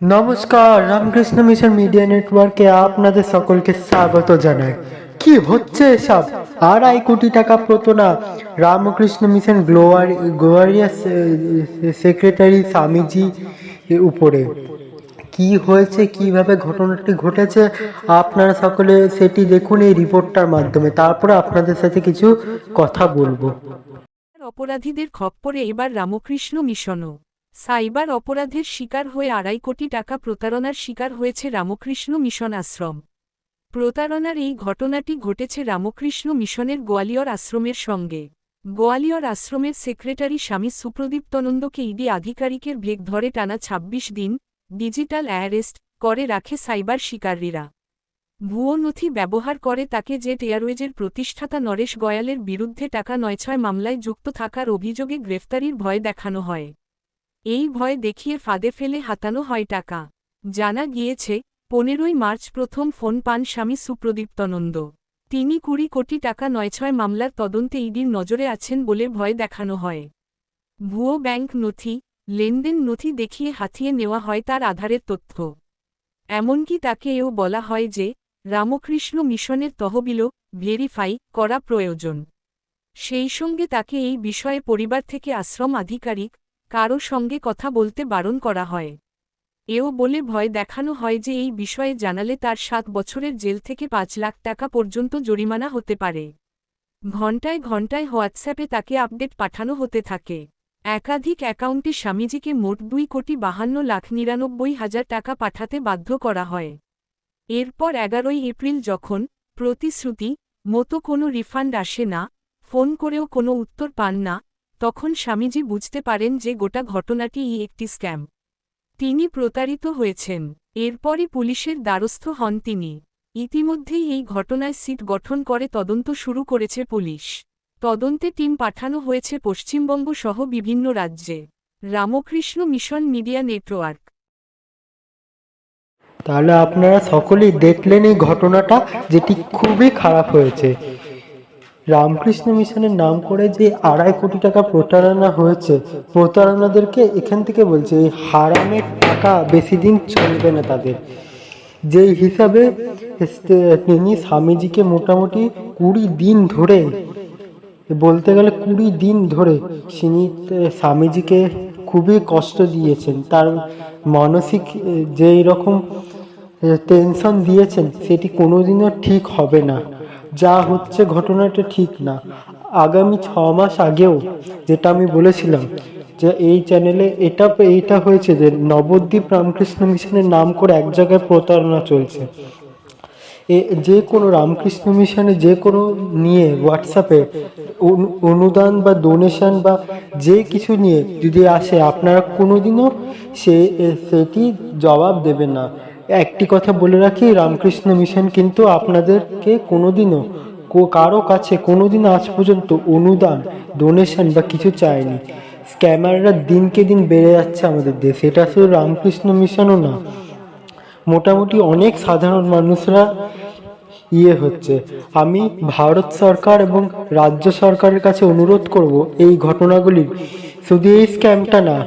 নমস্কার, Ramakrishna Mission media নেটওয়ার্কে আপনাদের সকলকে স্বাগত জানাই। কি হচ্ছে সব আড়াই কোটি টাকা প্রতনা রামকৃষ্ণ মিশন গ্লোয়ার গ্লোয়ারিয়া সেক্রেটারি স্বামীজি উপরে। কি হয়েছে? কীভাবে ঘটনাটি ঘটেছে? আপনারা সকলে সেটি দেখুন এই রিপোর্টটার মাধ্যমে। তারপরে আপনাদের সাথে কিছু কথা বলব। অপরাধীদের খপ্পরে এবার রামকৃষ্ণ মিশনও। সাইবার অপরাধের শিকার হয়ে আড়াই কোটি টাকা প্রতারণার শিকার হয়েছে রামকৃষ্ণ মিশন আশ্রম। প্রতারণার এই ঘটনাটি ঘটেছে রামকৃষ্ণ মিশনের গোয়ালিয়র আশ্রমের সঙ্গে। গোয়ালিয়র আশ্রমের সেক্রেটারি স্বামী সুপ্রদীপ্তনন্দকে ইডি আধিকারিকের ভেগ ধরে টানা ২৬ দিন ডিজিটাল অ্যারেস্ট করে রাখে সাইবার শিকারীরা। ভুয়ো নথি ব্যবহার করে তাকে জেট এয়ারওয়েজের প্রতিষ্ঠাতা নরেশ গয়ালের বিরুদ্ধে টাকা নয় ছয় মামলায় যুক্ত থাকার অভিযোগে গ্রেফতারির ভয় দেখানো হয়। এই ভয় দেখিয়ে ফাঁদে ফেলে হাতানো হয় টাকা। জানা গিয়েছে, পনেরোই মার্চ প্রথম ফোন পান স্বামী সুপ্রদীপ্তনন্দ। তিনি কুড়ি কোটি টাকা নয় ছয় মামলার তদন্তে ইডির নজরে আছেন বলে ভয় দেখানো হয়। ভুয়ো ব্যাংক নথি, লেনদেন নথি দেখিয়ে হাতিয়ে নেওয়া হয় তার আধারের তথ্য। এমনকি তাকে এও বলা হয় যে, রামকৃষ্ণ মিশনের তহবিলও ভেরিফাই করা প্রয়োজন। সেই সঙ্গে তাকে এই বিষয়ে পরিবার থেকে আশ্রম আধিকারিক কারও সঙ্গে কথা বলতে বারণ করা হয়। এও বলে ভয় দেখানো হয় যে এই বিষয়ে জানালে তার সাত বছরের জেল থেকে পাঁচ লাখ টাকা পর্যন্ত জরিমানা হতে পারে। ঘণ্টায় ঘণ্টায় হোয়াটসঅ্যাপে তাকে আপডেট পাঠানো হতে থাকে। একাধিক অ্যাকাউন্টে স্বামীজিকে মোট দুই কোটি বাহান্ন লাখ নিরানব্বই হাজার টাকা পাঠাতে বাধ্য করা হয়। এরপর এগারোই এপ্রিল যখন প্রতিশ্রুতি, মতো কোনো রিফান্ড আসে না, ফোন করেও কোনো উত্তর পান না তখন স্বামীজি বুঝতে পারেন যে গোটা ঘটনাটিই একটি স্ক্যাম। তিনি প্রতারিত হয়েছেন। এরপরই পুলিশের দ্বারস্থ হন তিনি। ইতিমধ্যেই এই ঘটনায় সিট গঠন করে তদন্ত শুরু করেছে পুলিশ। তদন্তে টিম পাঠানো হয়েছে পশ্চিমবঙ্গ সহ বিভিন্ন রাজ্যে। Ramakrishna Mission media network. তাহলে আপনারা সকলেই দেখলেন এই ঘটনাটা, যেটি খুবই খারাপ হয়েছে। রামকৃষ্ণ মিশনের নাম করে যে আড়াই কোটি টাকা প্রতারণা হয়েছে, প্রতারণাদেরকে এখান থেকে বলছে, এই হারামের টাকা বেশি দিন চলবে না তাদের। যেই হিসাবে তিনি স্বামীজিকে মোটামুটি কুড়ি দিন ধরে, বলতে গেলে কুড়ি দিন ধরে তিনি স্বামীজিকে খুবই কষ্ট দিয়েছেন। তার মানসিক, যেই রকম টেনশন দিয়েছেন, সেটি কোনোদিনও ঠিক হবে না। যা হচ্ছে ঘটনাটা ঠিক না। আগামী ছ মাস আগেও যেটা আমি বলেছিলাম যে এই চ্যানেলে এটা এইটা হয়েছে যে নবদ্বীপ রামকৃষ্ণ মিশনের নাম করে এক জায়গায় প্রতারণা চলছে। এ, যে কোনো রামকৃষ্ণ মিশনে যে কোনো নিয়ে হোয়াটসঅ্যাপে অনুদান বা ডোনেশন বা যে কিছু নিয়ে যদি আসে, আপনারা কোনোদিনও সে, সেটি জবাব দেবেন না। একটি কথা বলে রাখি, রামকৃষ্ণ মিশন কিন্তু আপনাদেরকে কোনোদিনও কারও কাছে কোনোদিন আজ পর্যন্ত অনুদান ডোনেশন বা কিছু চায়নি। স্ক্যামাররা দিনকে দিন বেড়ে যাচ্ছে আমাদের দেশে। এটা শুধু রামকৃষ্ণ মিশনও না, মোটামুটি অনেক সাধারণ মানুষরা ইয়ে হচ্ছে। আমি ভারত সরকার এবং রাজ্য সরকারের কাছে অনুরোধ করব এই ঘটনাগুলি শুধু এই স্ক্যামটা না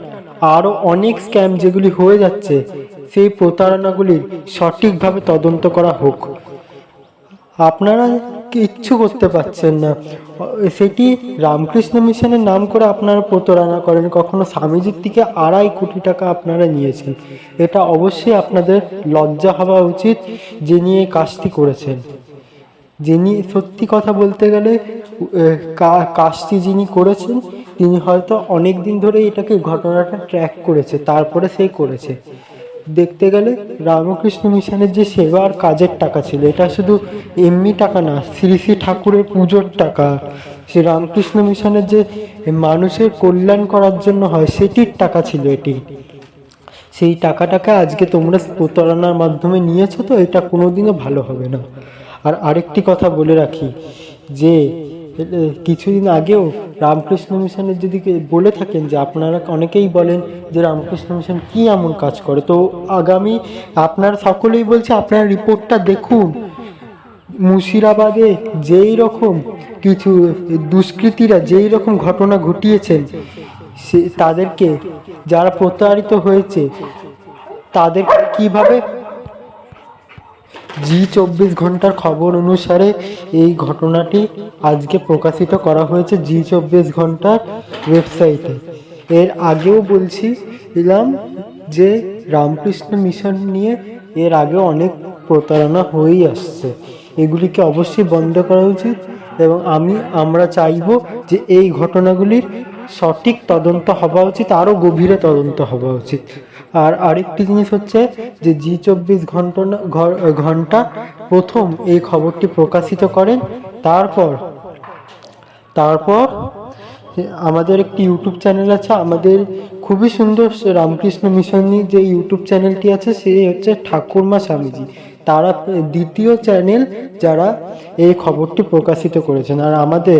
আরও অনেক স্ক্যাম যেগুলি হয়ে যাচ্ছে সেই প্রতারণাগুলির সঠিকভাবে তদন্ত করা হোক। আপনারা কিচ্ছু করতে পারছেন না? সেটি রামকৃষ্ণ মিশনের নাম করে আপনারা প্রতারণা করেন। কখনো স্বামীজির থেকে আড়াই কোটি টাকা আপনারা নিয়েছেন। এটা অবশ্যই আপনাদের লজ্জা হওয়া উচিত যিনি এই কাজটি করেছেন। যিনি সত্যি কথা বলতে গেলে কাজটি যিনি করেছেন, তিনি হয়তো অনেক দিন ধরে এটাকে ঘটনাটা ট্র্যাক করেছে, তারপরে সেই করেছে। দেখতে গেলে রামকৃষ্ণ মিশনের যে সেবা আর কাজের টাকা ছিল, এটা শুধু এমনি টাকা না, শ্রী শ্রী ঠাকুরের পুজোর টাকা, সে রামকৃষ্ণ মিশনের যে মানুষের কল্যাণ করার জন্য হয়, সেটির টাকা ছিল এটি। সেই টাকাটাকে আজকে তোমরা প্রতারণার মাধ্যমে নিয়েছো তো, এটা কোনোদিনও ভালো হবে না। আর আরেকটি কথা বলে রাখি, যে কিছুদিন আগেও রামকৃষ্ণ মিশনের যদি বলে থাকেন যে আপনারা অনেকেই বলেন যে রামকৃষ্ণ মিশন কি এমন কাজ করে, তো আগামী আপনারা সকলেই বলছে আপনারা রিপোর্টটা দেখুন। মুর্শিদাবাদে যেই রকম কিছু দুষ্কৃতীরা যেই রকম ঘটনা ঘটিয়েছেন, সে তাদেরকে যারা প্রতারিত হয়েছে তাদের কীভাবে জি চব্বিশ ঘণ্টার খবর অনুসারে এই ঘটনাটি আজকে প্রকাশিত করা হয়েছে জি চব্বিশ ঘণ্টার ওয়েবসাইটে। এর আগেও বলছি দিলাম যে রামকৃষ্ণ মিশন নিয়ে এর আগে অনেক প্রতারণা হয়েই আসছে। এগুলিকে অবশ্যই বন্ধ করা উচিত এবং আমি, আমরা চাইব যে এই ঘটনাগুলির সঠিক তদন্ত হওয়া উচিত, আরও গভীরে তদন্ত হওয়া উচিত। আর আরেকটি জিনিস হচ্ছে যে জি চব্বিশ ঘণ্টা ঘণ্টা প্রথম এই খবরটি প্রকাশিত করেন। তারপর তারপর আমাদের একটি ইউটিউব চ্যানেল আছে, আমাদের খুবই সুন্দর রামকৃষ্ণ মিশন নিয়ে যে ইউটিউব চ্যানেলটি আছে, সেই হচ্ছে ঠাকুরমা স্বামীজি। তারা দ্বিতীয় চ্যানেল যারা এই খবরটি প্রকাশিত করেছেন। আর আমাদের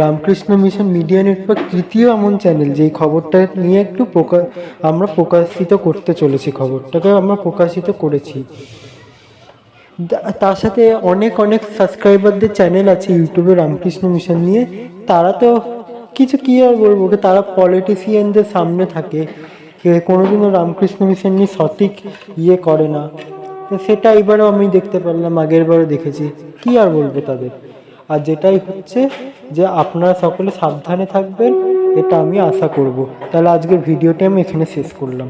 রামকৃষ্ণ মিশন মিডিয়া নেটওয়ার্ক তৃতীয় এমন চ্যানেল, যেই খবরটা নিয়ে একটু প্রকাশ আমরা প্রকাশিত করতে চলেছি খবরটাকে, আমরা প্রকাশিত করেছি। তার সাথে অনেক অনেক সাবস্ক্রাইবারদের চ্যানেল আছে ইউটিউবে রামকৃষ্ণ মিশন নিয়ে। তারা তো কিছু, কি আর বলব তারা পলিটিশিয়ানদের সামনে থাকে। কোনোদিনও রামকৃষ্ণ মিশন নিয়ে সঠিক ইয়ে করে না। তো সেটা এবারও আমি দেখতে পারলাম আগের বারও দেখেছি। কি আর বলব তাদের? আর যেটাই হচ্ছে যে আপনারা সকলে সাবধানে থাকবেন, এটা আমি আশা করব। তাহলে আজকের ভিডিওটি আমি এখানে শেষ করলাম।